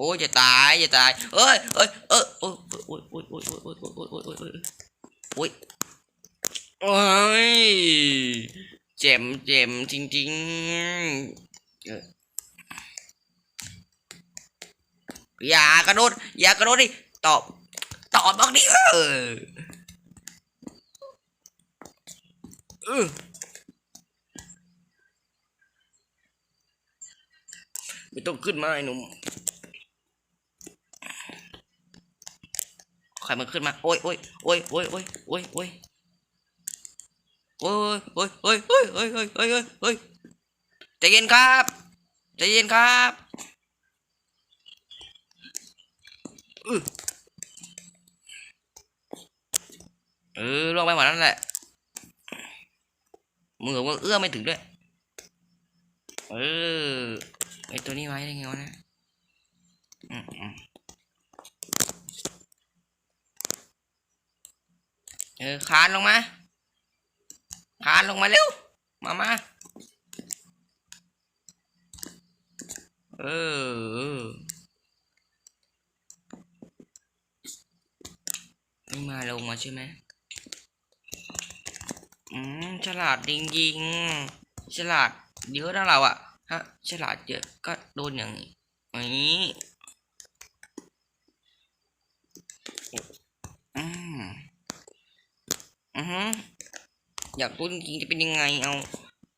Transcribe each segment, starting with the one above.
อ้ยจะตายจะตายเอ้ยเอ้ยเอยโอ้ยโอ้ยโอ้ยโอ้ยโอ้ยโอ้ยโอ้ยโอ้ยโอ้ยโอ้ยโอ้ยโอ้ยโอ้ยเจ็บเจ็บจริงๆเอออย่ากระโดดอย่ากระโดดดิตอบตอบบ้างดิเออเออไม่ต้องขึ้นมาไอ้หนุ่ม ใครมันขึ้นมา โอ้ยโอ้ยโอ้ยโอ้ยโอ้ยโอ้ยโอ้ยโอ้ยโอ้ยโอ้ยโอ้ยโอ้ยโอ้ยโอ้ยโอ้ยโอ้ยใจเย็นครับใจเย็นครับเออลงไปหมดนั่นแหละมือก็เอื้อมไม่ถึงด้วย เออไอตัวนี้ไว้ได้ไงวะเนะอืมอืม เออคานลงมาคานลงมาเร็ว มามาเออไม่มาลงมาใช่ไหมอืมฉลาดจริงๆฉลาดเยอะนะเราอะฮะฉลาดเยอะก็โดนอย่างนี้อืม อือฮึ อยากรู้จริงๆจะเป็นยังไงเอา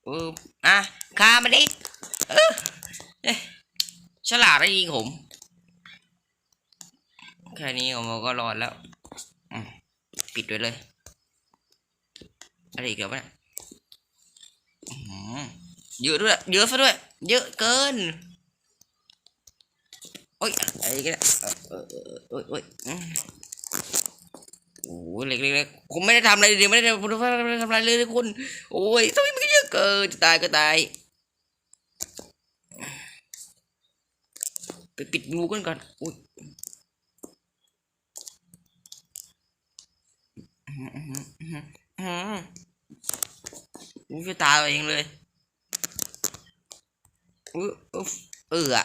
เอออะคามาดิเออเอ๊ะฉลาดได้ยิงผมแค่นี้ผมก็รอดแล้วปิดไว้เลยอะไรอีกแล้วเนี่ยเยอะด้วยเยอะซะด้วย เยอะเกินโอ้ยอะไรกันเนี่ยเออเออเออเออเอออืมโอ้ยเล็กๆผมไม่ได้ทำอะไรเลยไม่ได้ทำไม่ได้ทำอะไรเลยนะคุณโอ้ยทำไมมันเยอะเกินจะตายก็ตายไปปิดรูกันก่อนอุ้ยอุ้ยจะตายเอาเองเลยอุ้ยอุ๊ยเอออะ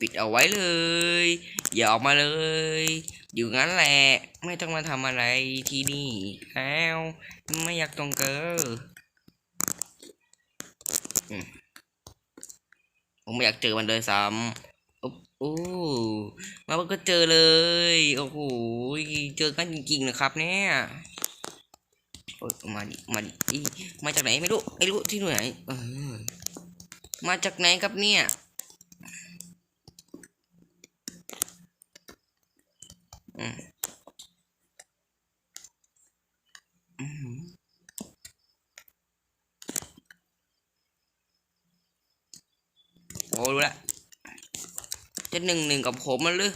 ปิดเอาไว้เลย อย่าออกมาเลย อยู่งั้นแหละ ไม่ต้องมาทำอะไรที่นี่แล้วไม่อยากต้องเกอผมไม่อยากเจอมันเลยซ้ำอุ๊บโอ้มามันก็เจอเลย โอ้โห เจอกันจริงๆนะครับ เนี่ยโอ้ยมาดิ มาดิ มาจากไหนไม่รู้ ไม่รู้ที่ไหน มาจากไหนครับเนี่ย อืมอืมโอ้รู้ละ จะหนึ่งหนึ่งกับผมมันเลย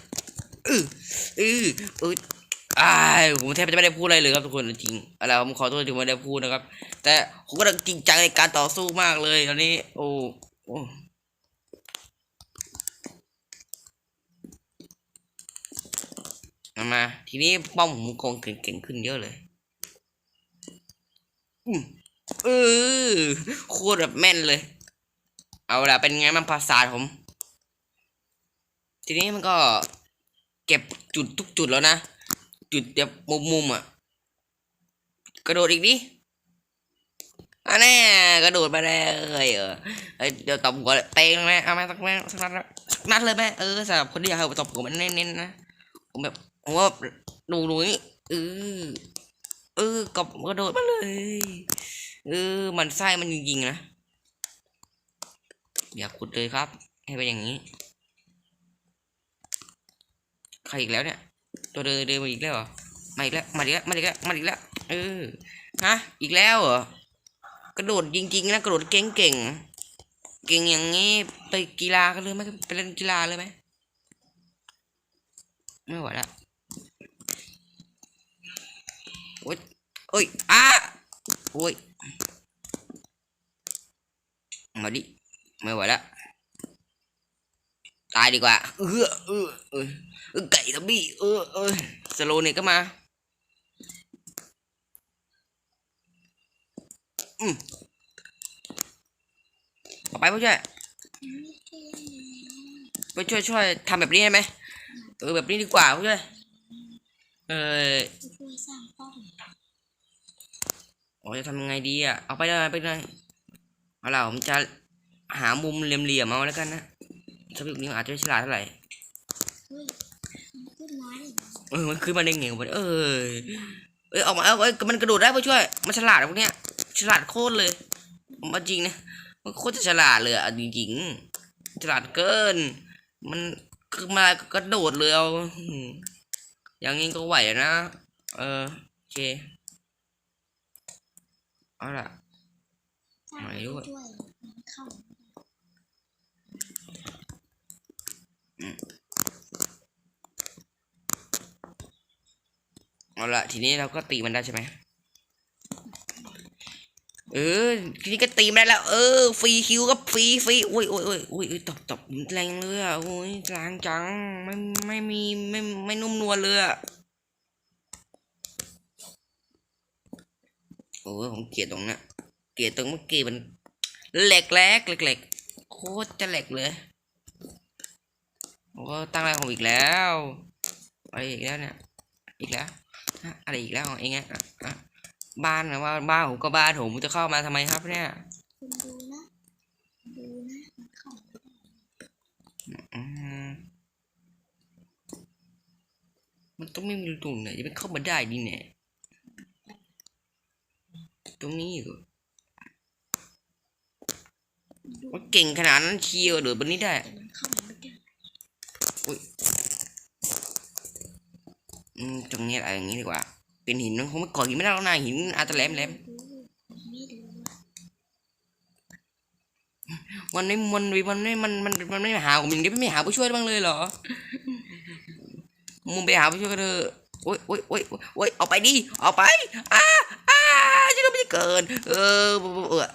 อืออืออืออ้ายผมแทบจะไม่ได้พูดอะไรเลยครับทุกคนจริงอะไรผมขอโทษที่ไม่ได้พูดนะครับ แต่ผมก็จริงจังในการต่อสู้มากเลยตอนนี้ โอ้โอ้มา ทีนี้ป้อมผมคงเก่งขึ้นเยอะเลยอืมเออโคตรแบบแม่นเลย เอาละเป็นไงมันภาษาผม ทีนี้มันก็เก็บจุดทุกจุดแล้วนะ จุดแบบมุมมุมๆอะ กระโดดอีกดิอันแน่กระโดดมาเลยเออเดี๋ยวตบหัวเลยเตงนะเอามสักแม่สักนัดสักนัดเลยแม่เออสำหรับคนที่อยากให้ตบหัวมันเน้นๆนะผมแบบผมว่าดูดูนี่เออเออกบกระโดดมาเลยเออมันไส้มันจริงๆนะอยากขุดเลยครับ ให้เป็นอย่างนี้ ใครอีกแล้วเนี่ย ตัวเดินเดินมาอีกแล้วเหรอมาอีกแล้วมาอีกแล้วมาอีกแล้วมาอีกแล้วเออฮะอีกแล้วเหรอกระโดดจริงๆนะกระโดดเก่งๆเก่งอย่างงี้ไปกีฬากันเลยไหมไปเล่นกีฬาเลยไหมไม่ไหวแล้วโอ๊ยโอ้ยอ้าโอ้ยมาดิไม่ไหวแล้ว ตายดีกว่าเออเออเออเออไก่ทับบี้เออเออสโลเนี่ยก็มา อืมเอไปผู้ช่วยผู้ช่วยช่วยทำแบบนี้ได้ไหมเออแบบนี้ดีกว่าผู้ช่วยเออช่วยสร้างป้อมโอ้จะทำยังไงดีอะ เอาไปเลยไปเลยเอาล่ะผมจะหามุมเหลี่ยมๆเอาแล้วกันนะ สวิปนี้อาจจะไม่ฉลาดเท่าไหร่เฮ้ยมันขึ้นมาดิเออมันขึ้นมาได้ไงวะเออเอยออกมาเอาเอ้ยมันกระโดดได้ผู้ช่วย มันฉลาดอะพวกเนี้ยฉลาดโคตรเลยผมว่าจริงนะมันโคตรจะฉลาดเลยอะจริงๆฉลาดเกิน มันขึ้นมากระโดดเลยเอาอืมอย่างนี้ก็ไหวอะนะเออโอเคเอาล่ะสร้างไม่รู้อะช่วยมัน เอาละทีนี้เราก็ตีมันได้ใช่ไหมเออ ทีนี้ก็ตีมันได้แล้ว เออ ฟรีคิวก็ฟรีฟรีโอ้ยโอ้ยโอ้ยโอ้ยโอ้ยตบตบแรงเลยอะโอ้ยแรงจัง ไม่ไม่มีไม่ไม่นุ่มนวลเลยอะโอ้ยผมเกลียดตรงนั้นเกลียดตรงเมื่อกี้มันแหลกแหลกแหลกแหลกโคตรจะแหลกเลย โอ้ตั้งอะไรของผมอีกแล้วอะไรอีกแล้วเนี่ยอีกแล้วฮะอะไรอีกแล้วของเองอะอะอะบ้านนะว่าบ้านผมก็บ้านผมจะเข้ามาทำไมครับเนี่ยคุณดูนะดูนะมันเข้าไม่ได้อืมมันต้องไม่มีตรงไหนจะเป็นเข้ามาได้ดีเนี่ยตรงนี้เหรอมันเก่งขนาดนั้นเชียวเดือบนนี้ได้ ต่มันเข้าไม่ได้อืมตรงนี้อะไรอย่างนี้ดีกว่า เป็นหินมันคงไม่ก่อหินไม่ได้หรอกนะหินอาจจะแหลมแหลมดูไม่ดูอะมันไม่มันมันไม่มันมันมันไม่หาผมอย่างนี้ไม่หาผู้ช่วยบ้างเลยเหรอมึงไปหาผู้ช่วยกันเถอะโอ๊ยโอ๊ยโอ๊ยโอ๊ยเอาไปดิเอาไปอ้าอ้าจะไม่ได้เกิน เออเออ